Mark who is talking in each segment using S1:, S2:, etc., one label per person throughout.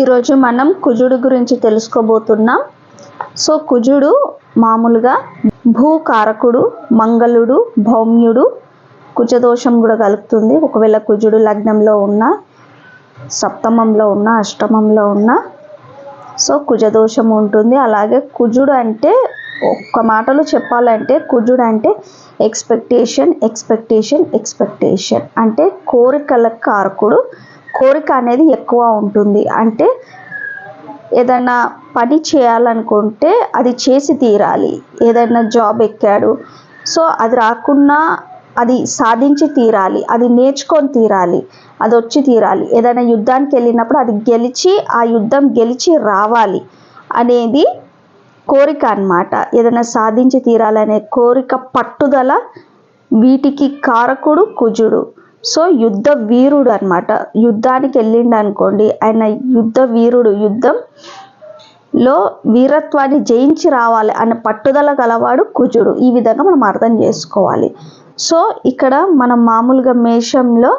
S1: ఈరోజు మనం కుజుడు గురించి తెలుసుకోబోతున్నాం. సో కుజుడు మామూలుగా భూకారకుడు మంగళుడు భౌమ్యుడు కుజదోషం కూడా కలుగుతుంది ఒకవేళ కుజుడు లగ్నంలో ఉన్న సప్తమంలో ఉన్న అష్టమంలో ఉన్న సో కుజదోషం ఉంటుంది. అలాగే కుజుడు అంటే ఒక్క మాటలో చెప్పాలంటే కుజుడు అంటే ఎక్స్పెక్టేషన్ ఎక్స్పెక్టేషన్ ఎక్స్పెక్టేషన్ అంటే కోరికల కారకుడు కోరిక అనేది ఎక్కువ ఉంటుంది. అంటే ఏదైనా పని చేయాలనుకుంటే అది చేసి తీరాలి. ఏదైనా జాబ్ ఎక్కాడు. సో అది రాకున్నా అది సాధించి తీరాలి. అది నేర్చుకొని తీరాలి. అది వచ్చి తీరాలి. ఏదైనా యుద్ధానికి వెళ్ళినప్పుడు అది గెలిచి ఆ యుద్ధం గెలిచి రావాలి అనేది కోరిక అన్నమాట. ఏదైనా సాధించి తీరాలనే కోరిక పట్టుదల వీటికి కారకుడు కుజుడు. సో యుద్ధ వీరుడు అనమాట యుద్ధానికి వెళ్ళిండు అనుకోండి ఆయన యుద్ధ వీరుడు. యుద్ధం లో వీరత్వాన్ని జయించి రావాలి అనే పట్టుదల గలవాడు కుజుడు. ఈ విధంగా మనం అర్థం చేసుకోవాలి. సో ఇక్కడ మనం మామూలుగా మేషంలో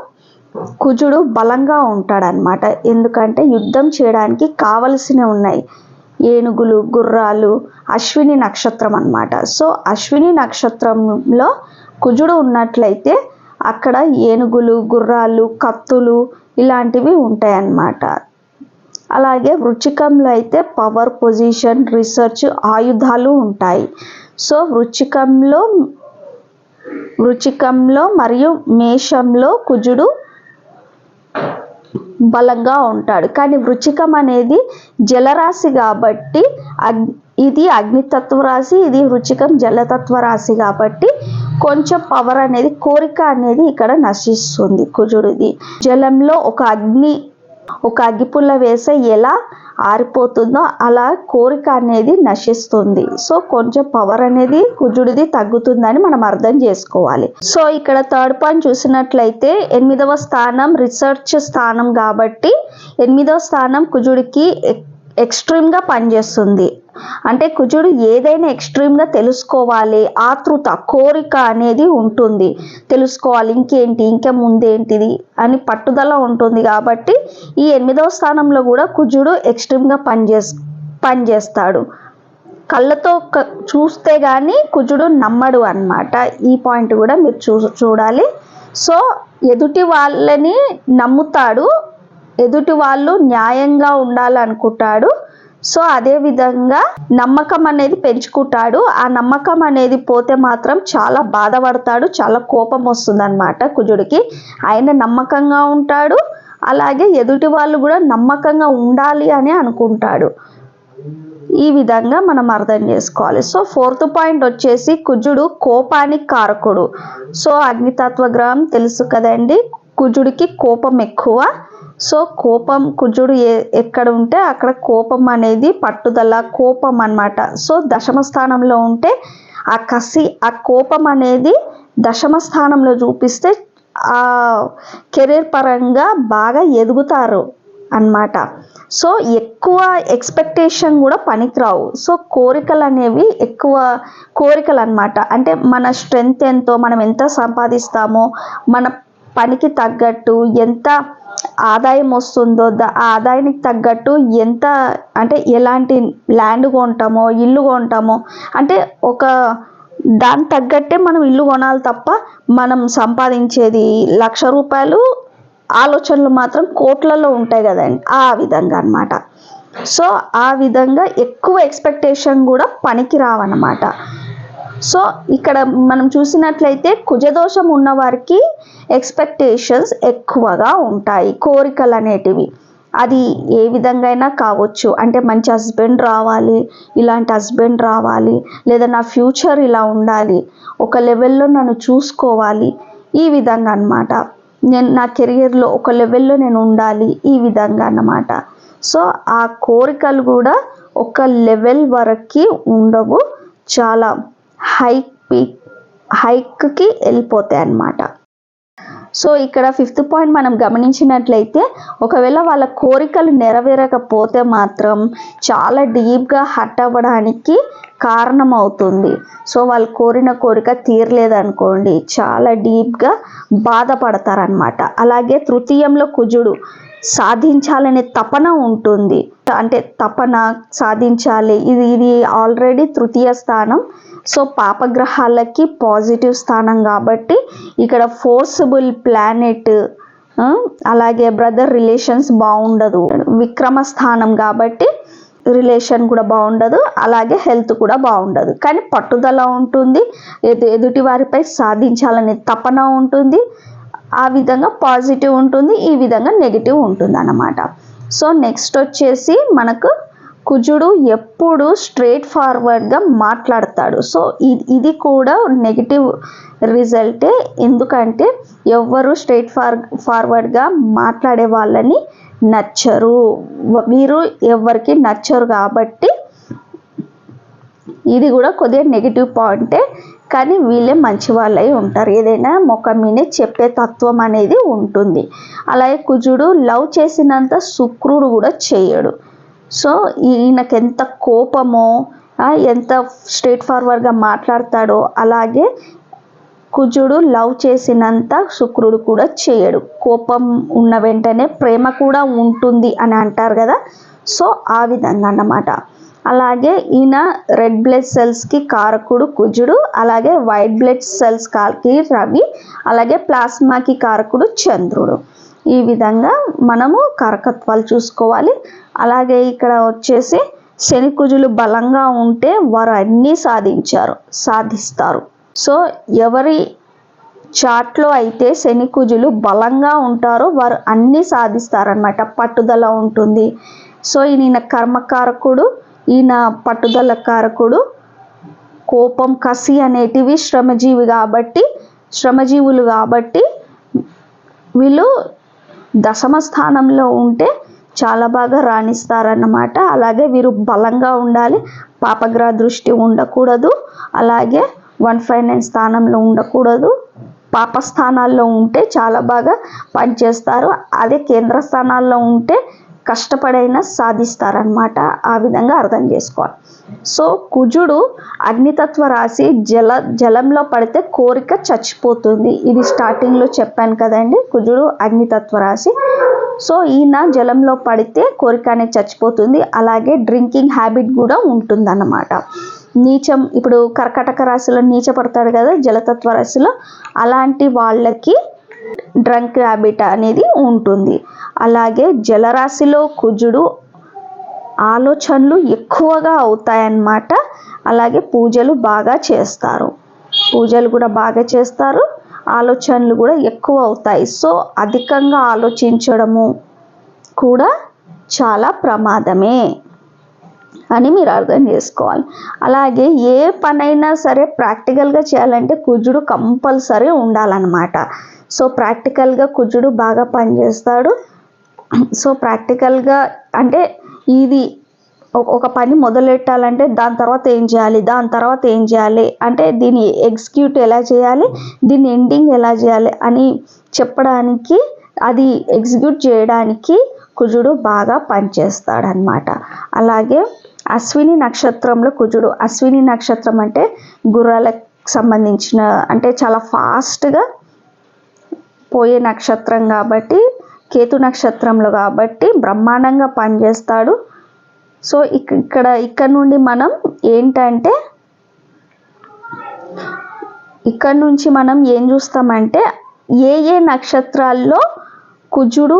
S1: కుజుడు బలంగా ఉంటాడనమాట ఎందుకంటే యుద్ధం చేయడానికి కావలసినవి ఉన్నాయి. ఏనుగులు గుర్రాలు అశ్విని నక్షత్రం అనమాట సో అశ్విని నక్షత్రంలో కుజుడు ఉన్నట్లయితే అక్కడ ఏనుగులు గుర్రాలు కత్తులు ఇలాంటివి ఉంటాయన్నమాట. అలాగే వృచ్చికంలో అయితే పవర్ పొజిషన్ రీసెర్చ్ ఆయుధాలు ఉంటాయి. సో వృచ్చికంలో వృచ్చికంలో మరియు మేషంలో కుజుడు బలంగా ఉంటాడు. కానీ వృచ్చికం అనేది జలరాశి కాబట్టి అగ్ ఇది అగ్నితత్వ రాశి ఇది వృచ్చికం జలతత్వ రాశి కాబట్టి కొంచెం పవర్ అనేది కోరిక అనేది ఇక్కడ నశిస్తుంది కుజుడిది. జలంలో ఒక అగ్ని ఒక అగ్గిపుల్ల వేసే ఎలా ఆరిపోతుందో అలా కోరిక అనేది నశిస్తుంది. సో కొంచెం పవర్ అనేది కుజుడిది తగ్గుతుందని మనం అర్థం చేసుకోవాలి. సో ఇక్కడ థర్డ్ పాయింట్ చూసినట్లయితే ఎనిమిదవ స్థానం రీసెర్చ్ స్థానం కాబట్టి ఎనిమిదవ స్థానం కుజుడికి ఎక్స్ట్రీమ్గా పనిచేస్తుంది. అంటే కుజుడు ఏదైనా ఎక్స్ట్రీమ్గా తెలుసుకోవాలి ఆతృత కోరిక అనేది ఉంటుంది. తెలుసుకోవాలి ఇంకేంటి ఇంకా ముందేంటిది అని పట్టుదల ఉంటుంది కాబట్టి ఈ ఎనిమిదవ స్థానంలో కూడా కుజుడు ఎక్స్ట్రీమ్గా పనిచేస్ పనిచేస్తాడు కళ్ళతో క- చూస్తే కానీ కుజుడు నమ్మడు అన్నమాట. ఈ పాయింట్ కూడా మీరు చూ చూడాలి. సో ఎదుటి వాళ్ళని నమ్ముతాడు. ఎదుటి వాళ్ళు న్యాయంగా ఉండాలనుకుంటాడు. సో అదే విధంగా నమ్మకం అనేది పెంచుకుంటాడు. ఆ నమ్మకం అనేది పోతే మాత్రం చాలా బాధపడతాడు చాలా కోపం వస్తుంది అనమాట కుజుడికి. ఆయన నమ్మకంగా ఉంటాడు అలాగే ఎదుటి వాళ్ళు కూడా నమ్మకంగా ఉండాలి అని అనుకుంటాడు. ఈ విధంగా మనం అర్థం చేసుకోవాలి. సో ఫోర్త్ పాయింట్ వచ్చేసి కుజుడు కోపానికి కారకుడు. సో అగ్నితత్వ గ్రహం తెలుసు కదండి కుజుడికి కోపం ఎక్కువ సో కోపం కుజుడు ఏ ఎక్కడ ఉంటే అక్కడ కోపం అనేది పట్టుదల కోపం అన్నమాట. సో దశమ స్థానంలో ఉంటే ఆ కసి ఆ కోపం అనేది దశమ స్థానంలో చూపిస్తే ఆ కెరీర్ పరంగా బాగా ఎదుగుతారు అన్నమాట. సో ఎక్కువ ఎక్స్పెక్టేషన్ కూడా పనికిరావు. సో కోరికలు అనేవి ఎక్కువ కోరికలు అన్నమాట. అంటే మన స్ట్రెంగ్త్ ఎంతో మనం ఎంత సంపాదిస్తామో మన పనికి తగ్గట్టు ఎంత ఆదాయం వస్తుందో దా ఆ ఆదాయానికి తగ్గట్టు ఎంత అంటే ఎలాంటి ల్యాండ్ కొంటామో ఇల్లు కొంటామో అంటే ఒక దానికి తగ్గట్టే మనం ఇల్లు కొనాలి తప్ప మనం సంపాదించేది లక్ష రూపాయలు ఆలోచనలు మాత్రం కోట్లలో ఉంటాయి కదండి ఆ విధంగా అన్నమాట. సో ఆ విధంగా ఎక్కువ ఎక్స్పెక్టేషన్ కూడా పనికి రావన్నమాట. సో ఇక్కడ మనం చూసినట్లయితే కుజదోషం ఉన్న వారికి ఎక్స్పెక్టేషన్స్ ఎక్కువగా ఉంటాయి కోరికలు అనేటివి. అది ఏ విధంగా అయినా కావచ్చు. అంటే మంచి హస్బెండ్ రావాలి ఇలాంటి హస్బెండ్ రావాలి లేదా నా ఫ్యూచర్ ఇలా ఉండాలి ఒక లెవెల్లో నన్ను చూసుకోవాలి ఈ విధంగా అన్నమాట. నేను నా కెరియర్లో ఒక లెవెల్లో నేను ఉండాలి ఈ విధంగా అన్నమాట. సో ఆ కోరికలు కూడా ఒక లెవెల్ వరకు ఉండవు. చాలా హైక్ పీక్ హైక్కి వెళ్ళిపోతాయి అన్నమాట. సో ఇక్కడ ఫిఫ్త్ పాయింట్ మనం గమనించినట్లయితే ఒకవేళ వాళ్ళ కోరికలు నెరవేరకపోతే మాత్రం చాలా డీప్గా హర్ట్ అవ్వడానికి కారణం అవుతుంది సో వాళ్ళు కోరిన కోరిక తీరలేదనుకోండి చాలా డీప్గా బాధపడతారనమాట అలాగే తృతీయంలో కుజుడు. సాధించాలనే తపన ఉంటుంది. అంటే తపన సాధించాలి. ఇది ఇది ఆల్రెడీ తృతీయ స్థానం. సో పాపగ్రహాలకి పాజిటివ్ స్థానం కాబట్టి ఇక్కడ ఫోర్సబుల్ ప్లానెట్ అలాగే బ్రదర్ రిలేషన్స్ బాగుండదు. విక్రమ స్థానం కాబట్టి రిలేషన్ కూడా బాగుండదు. అలాగే హెల్త్ కూడా బాగుండదు. కానీ పట్టుదల ఉంటుంది. ఎదు ఎదుటి వారిపై సాధించాలనే తపన ఉంటుంది. ఆ విధంగా పాజిటివ్ ఉంటుంది ఈ విధంగా నెగిటివ్ ఉంటుంది అన్నమాట సో నెక్స్ట్ వచ్చేసి మనకు కుజుడు ఎప్పుడు స్ట్రేట్ ఫార్వర్డ్గా మాట్లాడతాడు. సో ఇది ఇది కూడా నెగిటివ్ రిజల్టే. ఎందుకంటే ఎవ్వరు స్ట్రేట్ ఫార్ ఫార్వర్డ్గా మాట్లాడే వాళ్ళని నచ్చరు. వీరు ఎవరికి నచ్చరు కాబట్టి ఇది కూడా కొద్దిగా నెగిటివ్ పాయింటే కానీ వీళ్ళే మంచి వాళ్ళై ఉంటారు. ఏదైనా ముఖం మీదే చెప్పే తత్వం అనేది ఉంటుంది. అలాగే కుజుడు లవ్ చేసినంత శుక్రుడు కూడా చేయడు. సో ఈయనకి ఎంత కోపమో ఎంత స్ట్రేట్ ఫార్వర్డ్గా మాట్లాడతాడో అలాగే కుజుడు లవ్ చేసినంత శుక్రుడు కూడా చేయడు. కోపం ఉన్న వెంటనే ప్రేమ కూడా ఉంటుంది అని అంటారు కదా. సో ఆ విధంగా అన్నమాట. అలాగే ఈయన రెడ్ బ్లడ్ సెల్స్కి కారకుడు కుజుడు అలాగే వైట్ బ్లడ్ సెల్స్ కాకి రవి అలాగే ప్లాస్మాకి కారకుడు చంద్రుడు. ఈ విధంగా మనము కారకత్వాలు చూసుకోవాలి. అలాగే ఇక్కడ వచ్చేసి శని కుజులు బలంగా ఉంటే వారు అన్నీ సాధించారు సాధిస్తారు. సో ఎవరి చాట్లో అయితే శని కుజులు బలంగా ఉంటారో వారు అన్నీ సాధిస్తారనమాట పట్టుదల ఉంటుంది. సో ఈయన కర్మకారకుడు ఈయన పట్టుదల కారకుడు. కోపం కసి అనేటివి శ్రమజీవి కాబట్టి శ్రమజీవులు కాబట్టి వీళ్ళు దశమ స్థానంలో ఉంటే చాలా బాగా రాణిస్తారన్నమాట. అలాగే వీరు బలంగా ఉండాలి. పాపగ్రహ దృష్టి ఉండకూడదు. అలాగే వన్ ఫైవ్ నైన్ స్థానంలో ఉండకూడదు. పాప స్థానాల్లో ఉంటే చాలా బాగా పనిచేస్తారు. అదే కేంద్ర స్థానాల్లో ఉంటే కష్టపడైనా సాధిస్తారనమాట ఆ విధంగా అర్థం చేసుకోవాలి. సో కుజుడు అగ్నితత్వ రాశి జల జలంలో పడితే కోరిక చచ్చిపోతుంది. ఇది స్టార్టింగ్లో చెప్పాను కదండి కుజుడు అగ్నితత్వ రాశి. సో ఈయన జలంలో పడితే కోరిక అనేది చచ్చిపోతుంది. అలాగే డ్రింకింగ్ హ్యాబిట్ కూడా ఉంటుందన్నమాట. నీచం ఇప్పుడు కర్కటక రాశిలో నీచ పడతాడు కదా జలతత్వ రాశిలో అలాంటి వాళ్ళకి డ్రంక్ హ్యాబిట్ అనేది ఉంటుంది. అలాగే జలరాశిలో కుజుడు ఆలోచనలు ఎక్కువగా అవుతాయన్నమాట. అలాగే పూజలు బాగా చేస్తారు. పూజలు కూడా బాగా చేస్తారు. ఆలోచనలు కూడా ఎక్కువ అవుతాయి. సో అధికంగా ఆలోచించడము కూడా చాలా ప్రమాదమే అని మీరు అర్థం చేసుకోవాలి. అలాగే ఏ పనైనా సరే ప్రాక్టికల్గా చేయాలంటే కుజుడు కంపల్సరీ ఉండాలన్నమాట. సో ప్రాక్టికల్గా కుజుడు బాగా పనిచేస్తాడు. సో ప్రాక్టికల్గా అంటే ఇది ఒక పని మొదలెట్టాలంటే దాని తర్వాత ఏం చేయాలి దాని తర్వాత ఏం చేయాలి అంటే దీన్ని ఎగ్జిక్యూట్ ఎలా చేయాలి దీన్ని ఎండింగ్ ఎలా చేయాలి అని చెప్పడానికి అది ఎగ్జిక్యూట్ చేయడానికి కుజుడు బాగా పనిచేస్తాడనమాట అలాగే అశ్విని నక్షత్రంలో కుజుడు అశ్విని నక్షత్రం అంటే గుర్రాలకు సంబంధించిన అంటే చాలా ఫాస్ట్గా పోయే నక్షత్రం కాబట్టి కేతు నక్షత్రంలో కాబట్టి బ్రహ్మాండంగా పనిచేస్తాడు. సో ఇక్కడ ఇక్కడ నుండి మనం ఏంటంటే ఇక్కడ నుంచి మనం ఏం చూస్తామంటే ఏ ఏ నక్షత్రాల్లో కుజుడు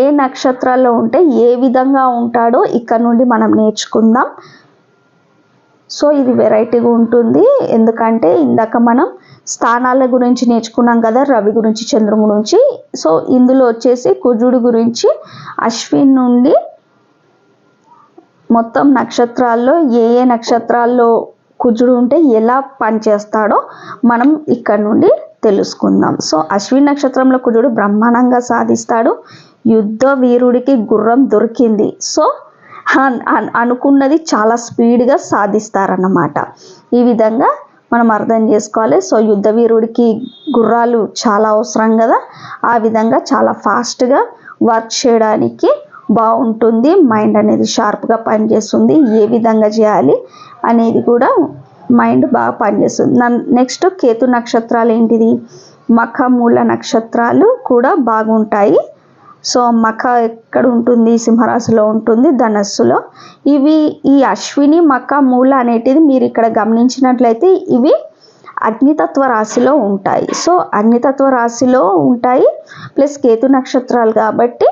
S1: ఏ నక్షత్రాల్లో ఉంటే ఏ విధంగా ఉంటాడో ఇక్కడ నుండి మనం నేర్చుకుందాం. సో ఇది వెరైటీగా ఉంటుంది. ఎందుకంటే ఇందాక మనం స్థానాల గురించి నేర్చుకున్నాం కదా రవి గురించి చంద్రుని గురించి. సో ఇందులో వచ్చేసి కుజుడు గురించి అశ్విన్ నుండి మొత్తం నక్షత్రాల్లో ఏ ఏ నక్షత్రాల్లో కుజుడు ఉంటే ఎలా పనిచేస్తాడో మనం ఇక్కడ నుండి తెలుసుకుందాం. సో అశ్విన్ నక్షత్రంలో కుజుడు బ్రహ్మాండంగా సాధిస్తాడు. యుద్ధ వీరుడికి గుర్రం దొరికింది. సో అనుకున్నది చాలా స్పీడ్గా సాధిస్తారన్నమాట. ఈ విధంగా మనం అర్థం చేసుకోవాలి. సో యుద్ధ వీరుడికి గుర్రాలు చాలా అవసరం కదా. ఆ విధంగా చాలా ఫాస్ట్గా వర్క్ చేయడానికి బాగుంటుంది. మైండ్ అనేది షార్ప్గా పనిచేస్తుంది. ఏ విధంగా చేయాలి అనేది కూడా మైండ్ బాగా పనిచేస్తుంది. నెక్స్ట్ కేతు నక్షత్రాలు ఏంటిది? మఖ మూల నక్షత్రాలు కూడా బాగుంటాయి. సో మఖ ఎక్కడ ఉంటుంది? సింహరాశిలో ఉంటుంది ధనస్సులో. ఇవి ఈ అశ్విని మఖ మూల అనేటిది మీరు ఇక్కడ గమనించినట్లయితే ఇవి అగ్నితత్వ రాశిలో ఉంటాయి. సో అగ్నితత్వ రాశిలో ఉంటాయి ప్లస్ కేతు నక్షత్రాలు కాబట్టి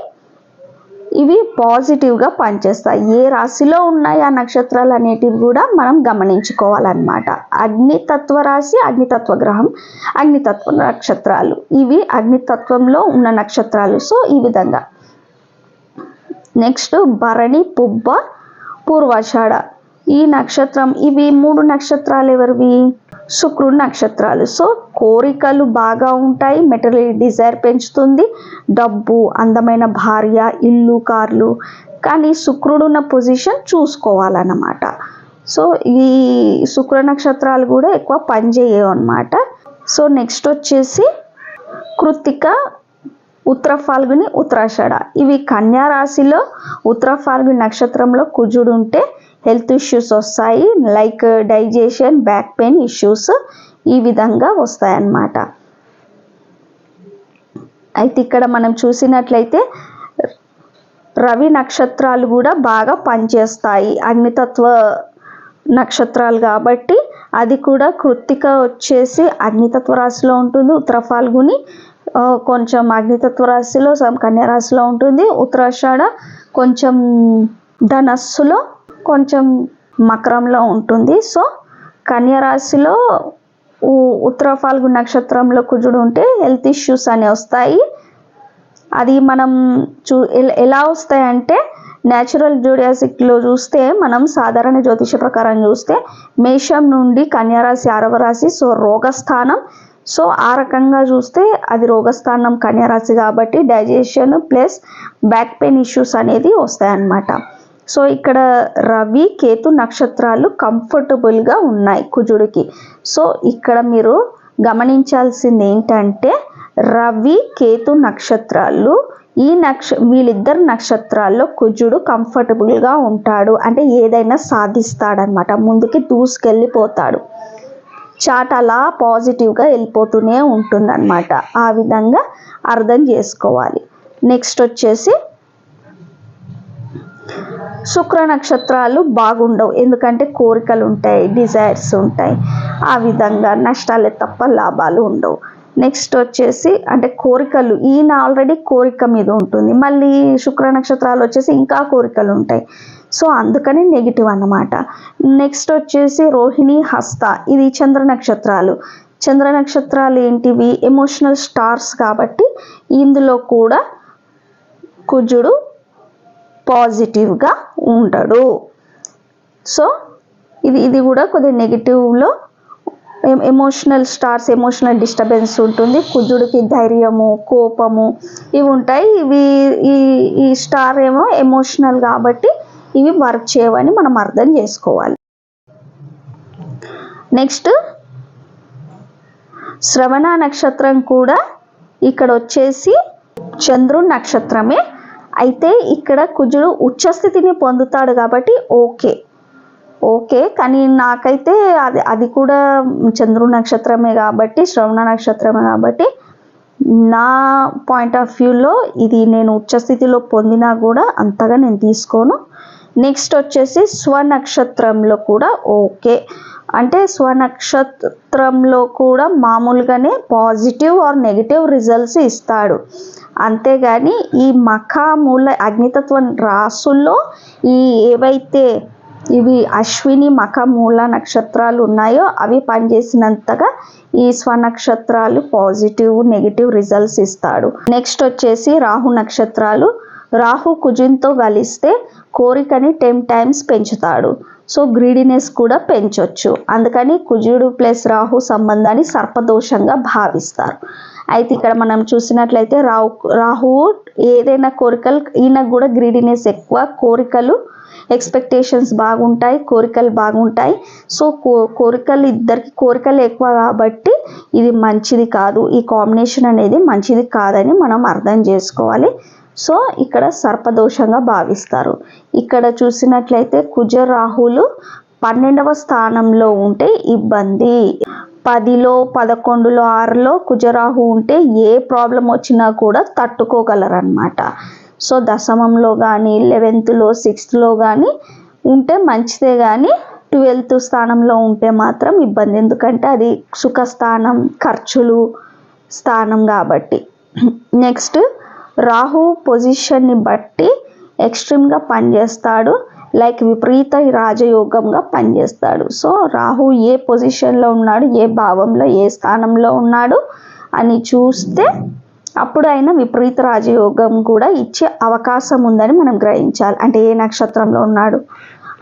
S1: ఇవి పాజిటివ్గా పనిచేస్తాయి. ఏ రాశిలో ఉన్నాయి ఆ నక్షత్రాలు అనేటివి కూడా మనం గమనించుకోవాలన్నమాట. అగ్నితత్వ రాశి అగ్నితత్వ గ్రహం అగ్నితత్వ నక్షత్రాలు. ఇవి అగ్నితత్వంలో ఉన్న నక్షత్రాలు. సో ఈ విధంగా. నెక్స్ట్ భరణి పుబ్బ పూర్వాషాఢ. ఈ నక్షత్రం ఇవి మూడు నక్షత్రాలు ఎవరివి? శుక్రుడు నక్షత్రాలు. సో కోరికలు బాగా ఉంటాయి మెటీరియల్ డిజైర్ పెంచుతుంది డబ్బు అందమైన భార్య ఇల్లు కార్లు. కానీ శుక్రుడు ఉన్న పొజిషన్ చూసుకోవాలన్నమాట. సో ఈ శుక్ర నక్షత్రాలు కూడా ఎక్కువ పనిచేయవు అనమాట సో నెక్స్ట్ వచ్చేసి కృత్తిక ఉత్తర ఫాల్గుని ఉత్తరాషాఢ. ఇవి కన్యా రాశిలో ఉత్తర ఫాల్గుని నక్షత్రంలో కుజుడు ఉంటే హెల్త్ ఇష్యూస్ వస్తాయి. Like digestion back pain issues ఈ విధంగా వస్తాయన్నమాట. అయితే ఇక్కడ మనం చూసినట్లయితే రవి నక్షత్రాలు కూడా బాగా పనిచేస్తాయి. అగ్నితత్వ నక్షత్రాలు కాబట్టి అది కూడా కృత్తిక వచ్చేసి అగ్నితత్వ రాశిలో ఉంటుంది. ఉత్తర ఫాల్గుని కొంచెం అగ్నితత్వ రాశిలో సమ్ కన్యా రాశిలో ఉంటుంది. ఉత్తరాషాఢ కొంచెం ధనస్సులో కొంచెం మకరంలో ఉంటుంది. సో కన్యరాశిలో ఉ- ఉత్తర ఫాల్గు నక్షత్రంలో కుజుడు ఉంటే హెల్త్ ఇష్యూస్ అని వస్తాయి. అది మనం చూ ఎలా వస్తాయంటే న్యాచురల్ జూడియాసిక్లో చూస్తే మనం సాధారణ జ్యోతిష ప్రకారం చూస్తే మేషం నుండి కన్యారాశి ఆరవ రాశి సో రోగస్థానం. సో ఆ రకంగా చూస్తే అది రోగస్థానం కన్యారాశి కాబట్టి digestion plus back pain issues అనేది వస్తాయన్నమాట. సో ఇక్కడ రవి కేతు నక్షత్రాలు కంఫర్టబుల్గా ఉన్నాయి కుజుడికి. సో ఇక్కడ మీరు గమనించాల్సింది ఏంటంటే రవి కేతు నక్షత్రాలు ఈ నక్ష వీళ్ళిద్దరు నక్షత్రాల్లో కుజుడు కంఫర్టబుల్గా ఉంటాడు. అంటే ఏదైనా సాధిస్తాడనమాట. ముందుకి దూసుకెళ్ళిపోతాడు. చాట్ అలా పాజిటివ్గా వెళ్ళిపోతూనే ఉంటుందన్నమాట. ఆ విధంగా అర్థం చేసుకోవాలి. నెక్స్ట్ వచ్చేసి శుక్ర నక్షత్రాలు బాగుండవు. ఎందుకంటే కోరికలు ఉంటాయి డిజైర్స్ ఉంటాయి. ఆ విధంగా నష్టాలే తప్ప లాభాలు ఉండవు. నెక్స్ట్ వచ్చేసి అంటే కోరికలు. ఈయన ఆల్రెడీ కోరిక మీద ఉంటుంది. మళ్ళీ శుక్ర నక్షత్రాలు వచ్చేసి ఇంకా కోరికలు ఉంటాయి సో అందుకని నెగిటివ్ అన్నమాట. నెక్స్ట్ వచ్చేసి రోహిణి హస్త. ఇది చంద్ర నక్షత్రాలు చంద్ర నక్షత్రాలు ఏంటివి? ఎమోషనల్ స్టార్స్ కాబట్టి ఇందులో కూడా కుజుడు పాజిటివ్గా ఉండడు. సో ఇది ఇది కూడా కొద్దిగా నెగిటివ్లో ఎమోషనల్ స్టార్స్ ఎమోషనల్ డిస్టర్బెన్స్ ఉంటుంది. కుజుడికి ధైర్యము కోపము ఇవి ఉంటాయి. ఇవి ఈ ఈ స్టార్ ఏమో ఎమోషనల్ కాబట్టి ఇవి వర్క్ చేయవని మనం అర్థం చేసుకోవాలి. నెక్స్ట్ శ్రవణ నక్షత్రం కూడా ఇక్కడ వచ్చేసి చంద్రుని నక్షత్రమే అయితే ఇక్కడ కుజుడు ఉచ్చస్థితిని పొందుతాడు కాబట్టి ఓకే. ఓకే కానీ నాకైతే అది అది కూడా చంద్రుడు నక్షత్రమే కాబట్టి శ్రవణ నక్షత్రమే కాబట్టి నా పాయింట్ ఆఫ్ వ్యూలో ఇది నేను ఉచ్చస్థితిలో పొందినా కూడా అంతగా నేను తీసుకోను. నెక్స్ట్ వచ్చేసి స్వనక్షత్రంలో కూడా ఓకే. అంటే స్వనక్షత్రంలో కూడా మామూలుగానే పాజిటివ్ ఆర్ నెగిటివ్ రిజల్ట్స్ ఇస్తాడు. అంతేగాని ఈ మఖా మూల అగ్నితత్వ రాసుల్లో ఈ ఏవైతే ఇవి అశ్విని మఖ మూల నక్షత్రాలు ఉన్నాయో అవి పనిచేసినంతగా ఈ స్వనక్షత్రాలు పాజిటివ్ నెగిటివ్ రిజల్ట్స్ ఇస్తాడు. నెక్స్ట్ వచ్చేసి రాహు నక్షత్రాలు. రాహు కుజునితో కలిస్తే కోరికని టెన్ టైమ్స్ పెంచుతాడు. సో గ్రీడినెస్ కూడా పెంచొచ్చు. అందుకని కుజుడు ప్లస్ రాహు సంబంధాన్ని సర్పదోషంగా భావిస్తారు. అయితే ఇక్కడ మనం చూసినట్లయితే రాహు రాహువు ఏదైనా కోరికలు ఈయనకు కూడా గ్రీడినెస్ ఎక్కువ. కోరికలు ఎక్స్పెక్టేషన్స్ బాగుంటాయి కోరికలు బాగుంటాయి. సో కో కోరికలు ఇద్దరికి కోరికలు ఎక్కువ కాబట్టి ఇది మంచిది కాదు. ఈ కాంబినేషన్ అనేది మంచిది కాదని మనం అర్థం చేసుకోవాలి. సో ఇక్కడ సర్పదోషంగా భావిస్తారు. ఇక్కడ చూసినట్లయితే కుజ రాహులు పన్నెండవ స్థానంలో ఉంటే ఇబ్బంది. పదిలో పదకొండులో ఆరులో కుజరాహు ఉంటే ఏ ప్రాబ్లం వచ్చినా కూడా తట్టుకోగలరనమాట సో దశమంలో కానీ లెవెన్త్లో సిక్స్త్లో కానీ ఉంటే మంచిదే కానీ ట్వెల్త్ స్థానంలో ఉంటే మాత్రం ఇబ్బంది. ఎందుకంటే అది సుఖస్థానం ఖర్చులు స్థానం కాబట్టి. నెక్స్ట్ రాహు పొజిషన్ని బట్టి ఎక్స్ట్రీమ్గా పనిచేస్తాడు. లైక్ విపరీత రాజయోగంగా పనిచేస్తాడు. సో రాహు ఏ పొజిషన్లో ఉన్నాడు? ఏ భావంలో? ఏ స్థానంలో ఉన్నాడు? అని చూస్తే అప్పుడు ఆయన విపరీత రాజయోగం కూడా ఇచ్చే అవకాశం ఉందని మనం గ్రహించాలి. అంటే ఏ నక్షత్రంలో ఉన్నాడు?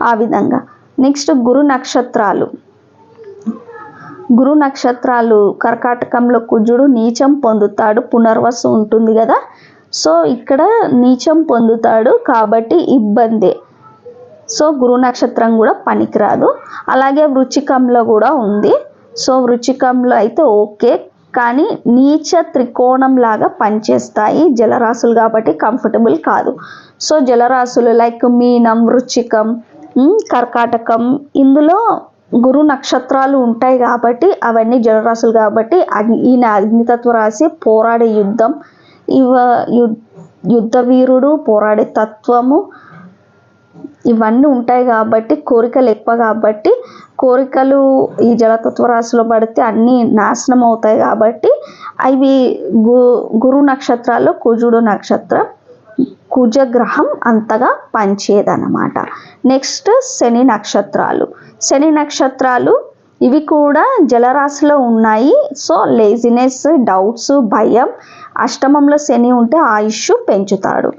S1: ఆ విధంగా. నెక్స్ట్ గురు నక్షత్రాలు. గురు నక్షత్రాలు కర్కాటకంలో కుజుడు నీచం పొందుతాడు. పునర్వసు ఉంటుంది కదా? సో ఇక్కడ నీచం పొందుతాడు కాబట్టి ఇబ్బందే. సో గురు నక్షత్రం కూడా పనికిరాదు. అలాగే వృచ్చికంలో కూడా ఉంది. సో వృచ్చికంలో అయితే ఓకే. కానీ నీచ త్రికోణం లాగా పనిచేస్తాయి జలరాశులు కాబట్టి కంఫర్టబుల్ కాదు. సో జలరాశులు లైక్ మీనం వృచ్చికం కర్కాటకం ఇందులో గురు నక్షత్రాలు ఉంటాయి కాబట్టి అవన్నీ జలరాశులు కాబట్టి అగ్ని ఈయన అగ్నితత్వ రాశి పోరాడే యుద్ధం. ఇవ యు- యుద్ధ వీరుడు పోరాడే తత్వము ఇవన్నీ ఉంటాయి కాబట్టి కోరికలు ఎక్కువ కాబట్టి కోరికలు ఈ జలతత్వ రాశిలో పడితే అన్నీ నాశనం అవుతాయి కాబట్టి అవి గు గురు నక్షత్రాల్లో కుజుడు నక్షత్రం కుజగ్రహం అంతగా పనిచేయదన్నమాట. నెక్స్ట్ శని నక్షత్రాలు. శని నక్షత్రాలు ఇవి కూడా జలరాశిలో ఉన్నాయి. సో లేజినెస్ డౌట్స్ భయం అష్టమంలో శని ఉంటే ఆయుష్ పెంచుతాడు.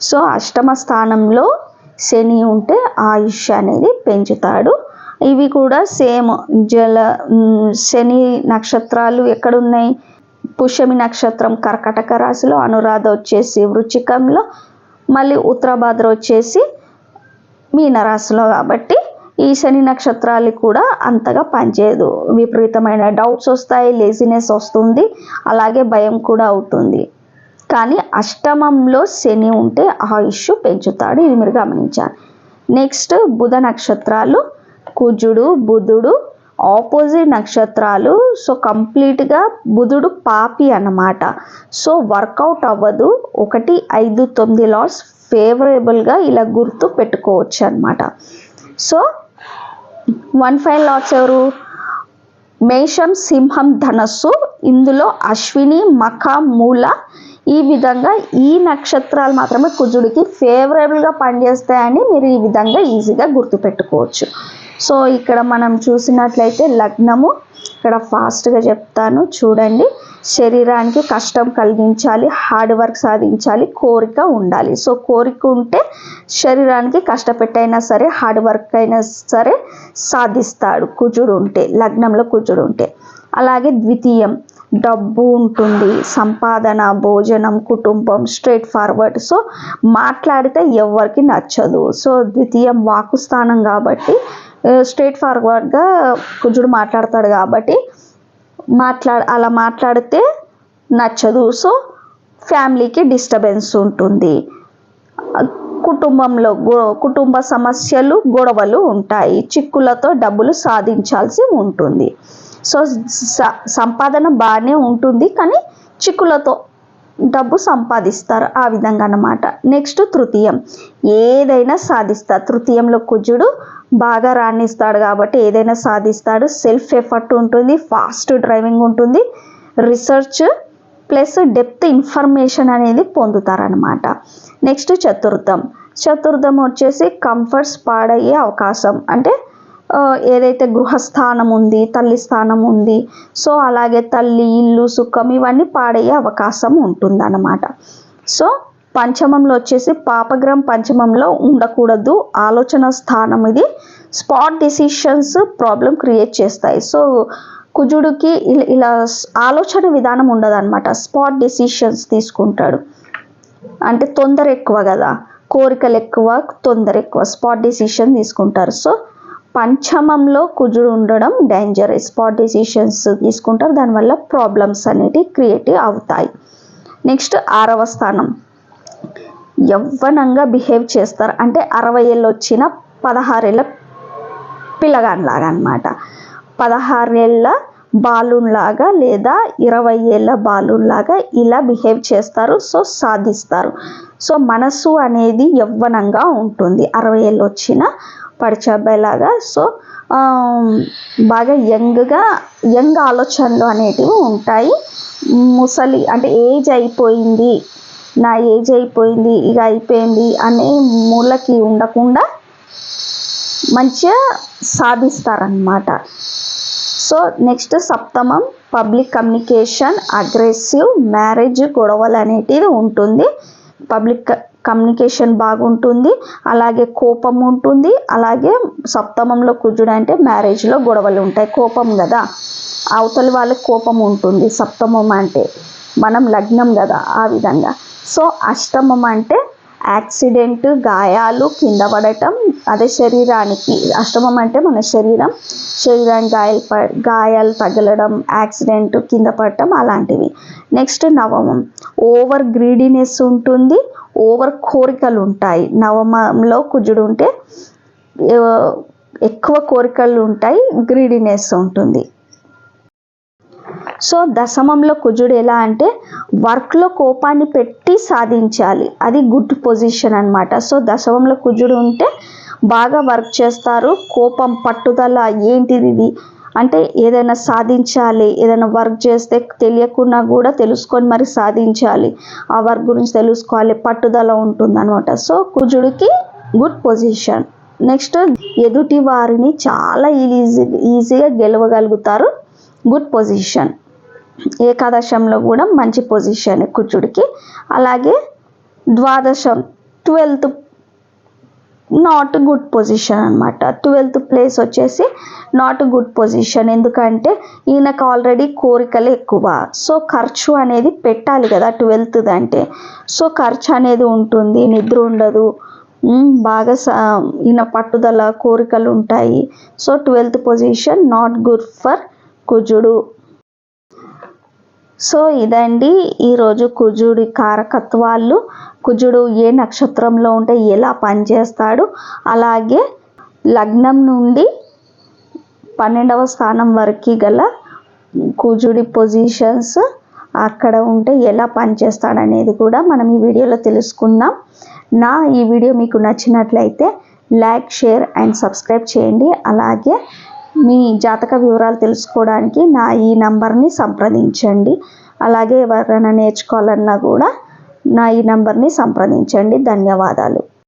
S1: సో అష్టమ స్థానంలో శని ఉంటే ఆయుష్ అనేది పెంచుతాడు. ఇవి కూడా సేమ్ జల శని నక్షత్రాలు ఎక్కడున్నాయి? పుష్యమి నక్షత్రం కర్కటక రాశిలో అనురాధ వచ్చేసి వృచ్చికంలో మళ్ళీ ఉత్తరాభాద్ర వచ్చేసి మీనరాశిలో కాబట్టి ఈ శని నక్షత్రాలు కూడా అంతగా పనిచేయదు. విపరీతమైన డౌట్స్ వస్తాయి లేజినెస్ వస్తుంది అలాగే భయం కూడా అవుతుంది. కానీ అష్టమంలో శని ఉంటే ఆ ఇష్యూ పెంచుతాడు ఇది మీరు గమనించాలి. నెక్స్ట్ బుధ నక్షత్రాలు కుజుడు బుధుడు ఆపోజిట్ నక్షత్రాలు. సో కంప్లీట్గా బుధుడు పాపి అన్నమాట. సో వర్కౌట్ అవ్వదు. ఒకటి ఐదు తొమ్మిది లాస్ ఫేవరబుల్గా ఇలా గుర్తు పెట్టుకోవచ్చు అనమాట సో వన్ ఫైవ్ లాట్స్ ఎవరు? మేషం సింహం ధనస్సు ఇందులో అశ్విని మఖ మూల. ఈ విధంగా ఈ నక్షత్రాలు మాత్రమే కుజుడికి ఫేవరబుల్గా పనిచేస్తాయని మీరు ఈ విధంగా ఈజీగా గుర్తుపెట్టుకోవచ్చు. సో ఇక్కడ మనం చూసినట్లయితే లగ్నము. ఇక్కడ ఫాస్ట్గా చెప్తాను చూడండి. శరీరానికి కష్టం కలిగించాలి హార్డ్ వర్క్ సాధించాలి కోరిక ఉండాలి. సో కోరిక ఉంటే శరీరానికి కష్టపెట్టైనా సరే హార్డ్ వర్క్ అయినా సరే సాధిస్తాడు కుజుడు ఉంటే లగ్నంలో కుజుడు ఉంటే. అలాగే ద్వితీయం డబ్బు ఉంటుంది సంపాదన భోజనం కుటుంబం స్ట్రైట్ ఫార్వర్డ్ సో మాట్లాడితే ఎవరికి నచ్చదు. సో ద్వితీయం వాకు స్థానం కాబట్టి స్ట్రైట్ ఫార్వర్డ్గా కుజుడు మాట్లాడతాడు కాబట్టి మాట్లాడ అలా మాట్లాడితే నచ్చదు. సో ఫ్యామిలీకి డిస్టర్బెన్స్ ఉంటుంది. కుటుంబంలో గొ- కుటుంబ సమస్యలు గొడవలు ఉంటాయి. చిక్కులతో డబ్బులు సాధించాల్సి ఉంటుంది. సో సంపాదన బాగానే ఉంటుంది. కానీ చిక్కులతో డబ్బు సంపాదిస్తారు ఆ విధంగా అన్నమాట. నెక్స్ట్ తృతీయం. ఏదైనా సాధిస్తారు. తృతీయంలో కుజుడు బాగా రాణిస్తాడు కాబట్టి ఏదైనా సాధిస్తాడు. సెల్ఫ్ ఎఫర్ట్ ఉంటుంది ఫాస్ట్ డ్రైవింగ్ ఉంటుంది. రీసెర్చ్ ప్లస్ డెప్త్ ఇన్ఫర్మేషన్ అనేది పొందుతారనమాట నెక్స్ట్ చతుర్థం. చతుర్థం వచ్చేసి కంఫర్ట్స్ పాడయ్యే అవకాశం. అంటే ఏదైతే గృహస్థానం ఉంది తల్లి స్థానం ఉంది సో అలాగే తల్లి ఇల్లు సుఖం ఇవన్నీ పాడయ్యే అవకాశం ఉంటుందన్నమాట. సో పంచమంలో వచ్చేసి పాపగ్రహం పంచమంలో ఉండకూడదు. ఆలోచన స్థానం ఇది. స్పాట్ డిసిషన్స్ ప్రాబ్లం క్రియేట్ చేస్తాయి. సో కుజుడికి ఇలా ఇలా ఆలోచన విధానం ఉండదు అనమాట స్పాట్ డిసిషన్స్ తీసుకుంటాడు. అంటే తొందర ఎక్కువ కదా. కోరికలు ఎక్కువ తొందర ఎక్కువ. స్పాట్ డిసిషన్ తీసుకుంటారు. సో పంచమంలో కుజుడు ఉండడం డేంజర్ స్పాట్ డిసిషన్స్ తీసుకుంటారు. దానివల్ల ప్రాబ్లమ్స్ అనేవి క్రియేట్ అవుతాయి. నెక్స్ట్ ఆరవ స్థానం. యవ్వనంగా బిహేవ్ చేస్తారు. అంటే అరవై ఏళ్ళు వచ్చిన పదహారేళ్ళ పిల్లగానిలాగా అనమాట పదహారేళ్ళ బాలున్లాగా లేదా ఇరవై ఏళ్ళ బాలున్లాగా ఇలా బిహేవ్ చేస్తారు. సో సాధిస్తారు. సో మనసు అనేది యవ్వనంగా ఉంటుంది. అరవై ఏళ్ళు వచ్చిన పడిచే అబ్బాయిలాగా సో బాగా యంగ్గా యంగ్ ఆలోచనలు అనేటివి ఉంటాయి. ముసలి అంటే ఏజ్ అయిపోయింది నా ఏజ్ అయిపోయింది ఇక అయిపోయింది అనే మూలకి ఉండకుండా మంచిగా సాధిస్తారనమాట సో నెక్స్ట్ సప్తమం పబ్లిక్ కమ్యూనికేషన్ అగ్రెసివ్ మ్యారేజ్ గొడవలు అనేటిది ఉంటుంది. పబ్లిక్ కమ్యూనికేషన్ బాగుంటుంది అలాగే కోపం ఉంటుంది అలాగే సప్తమంలో కుజుడు అంటే మ్యారేజ్లో గొడవలు ఉంటాయి కోపం కదా. అవతలి వాళ్ళకి కోపం ఉంటుంది సప్తమం అంటే మనం లగ్నం కదా ఆ విధంగా. సో అష్టమం అంటే యాక్సిడెంట్ గాయాలు కింద పడటం అదే శరీరానికి అష్టమం అంటే మన శరీరం శరీరానికి గాయాలు ప గాయాలు తగలడం యాక్సిడెంట్ కింద పడటం అలాంటివి. నెక్స్ట్ నవమం. ఓవర్ గ్రీడీనెస్ ఉంటుంది ఓవర్ కోరికలు ఉంటాయి. నవమంలో కుజుడు ఉంటే ఎక్కువ కోరికలు ఉంటాయి గ్రీడీనెస్ ఉంటుంది. సో దశమంలో కుజుడు ఎలా అంటే వర్క్లో కోపాన్ని పెట్టి సాధించాలి. అది గుడ్ పొజిషన్ అనమాట సో దశమంలో కుజుడు ఉంటే బాగా వర్క్ చేస్తారు. కోపం పట్టుదల ఏంటిది ఇది? అంటే ఏదైనా సాధించాలి. ఏదైనా వర్క్ చేస్తే తెలియకున్నా కూడా తెలుసుకొని మరి సాధించాలి. ఆ వర్క్ గురించి తెలుసుకోవాలి. పట్టుదల ఉంటుంది అనమాట సో కుజుడికి గుడ్ పొజిషన్. నెక్స్ట్ ఎదుటి వారిని చాలా ఈజీ ఈజీగా గెలవగలుగుతారు. Good position. ఏకాదశంలో కూడా మంచి పొజిషన్ కుజుడికి. అలాగే ద్వాదశం ట్వెల్త్ నాట్ గుడ్ పొజిషన్ అనమాట ట్వెల్త్ ప్లేస్ వచ్చేసి నాట్ గుడ్ పొజిషన్ ఎందుకంటే ఈయనకు ఆల్రెడీ కోరికలు ఎక్కువ. సో ఖర్చు అనేది పెట్టాలి కదా ట్వెల్త్ అంటే. సో ఖర్చు అనేది ఉంటుంది నిద్ర ఉండదు. బాగా స- ఈయన పట్టుదల కోరికలు ఉంటాయి. So twelfth position not good for కుజుడు. సో ఇదండి ఈరోజు కుజుడి కారకత్వాలు. కుజుడు ఏ నక్షత్రంలో ఉంటే ఎలా పనిచేస్తాడు? అలాగే లగ్నం నుండి పన్నెండవ స్థానం వరకు గల కుజుడి పొజిషన్స్ అక్కడ ఉంటే ఎలా పనిచేస్తాడనేది కూడా మనం ఈ వీడియోలో తెలుసుకుందాం. నా ఈ వీడియో మీకు నచ్చినట్లయితే లైక్ షేర్ అండ్ సబ్స్క్రైబ్ చేయండి. అలాగే మీ జాతక వివరాలు తెలుసుకోవడానికి నా ఈ నంబర్ని సంప్రదించండి. అలాగే ఎవరైనా నేర్చుకోవాలన్నా కూడా నా ఈ నంబర్ని సంప్రదించండి. ధన్యవాదాలు.